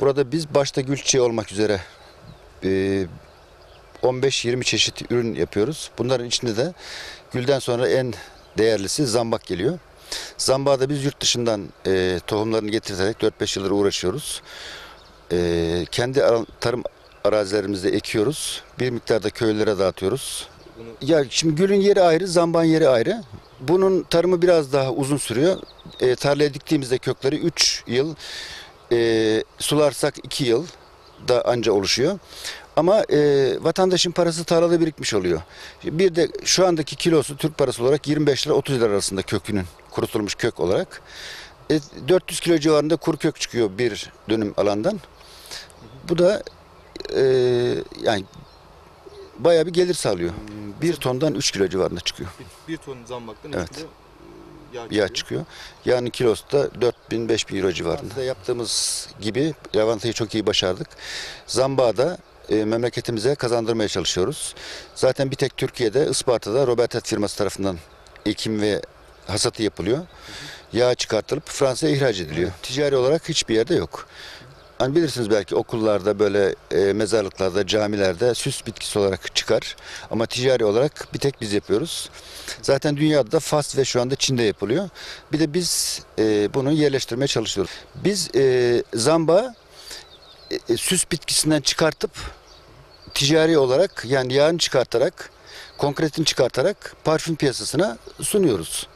Burada biz başta gül çiçeği olmak üzere e, 15-20 çeşit ürün yapıyoruz. Bunların içinde de gülden sonra en değerlisi zambak geliyor. Zambağı da biz yurt dışından e, tohumlarını getirterek 4-5 yıldır uğraşıyoruz. E, kendi tarım arazilerimizde ekiyoruz. Bir miktar da köylere dağıtıyoruz. Ya şimdi gülün yeri ayrı, zamban yeri ayrı. Bunun tarımı biraz daha uzun sürüyor. E, tarlaya diktiğimizde kökleri 3 yıl, e, sularsak 2 yıl da anca oluşuyor. Ama e, vatandaşın parası tarlada birikmiş oluyor. Bir de şu andaki kilosu Türk parası olarak 25 lira 30 lira arasında kökünün kurutulmuş kök olarak. E, 400 kilo civarında kuru kök çıkıyor bir dönüm alandan. Bu da e, yani bayağı bir gelir sağlıyor. Bir tondan 3 kilo civarında çıkıyor. Bir, bir ton zambaktan Evet. üç kilo yağ çıkıyor. Yağın kilosu da 4000-5000 euro civarında. Yaptığımız gibi lavantayı çok iyi başardık. Zambağı da e, memleketimize kazandırmaya çalışıyoruz. Zaten bir tek Türkiye'de Isparta'da Robertet firması tarafından ekim ve hasatı yapılıyor. Yağ çıkartılıp Fransa'ya ihraç ediliyor. Ticari olarak hiçbir yerde yok. Hani bilirsiniz belki okullarda böyle e, mezarlıklarda, camilerde süs bitkisi olarak çıkar. Ama ticari olarak bir tek biz yapıyoruz. Zaten dünyada da Fas ve şu anda Çin'de yapılıyor. Bir de biz e, bunu yerleştirmeye çalışıyoruz. Biz e, zamba e, e, süs bitkisinden çıkartıp ticari olarak yani yağını çıkartarak, konkretini çıkartarak parfüm piyasasına sunuyoruz.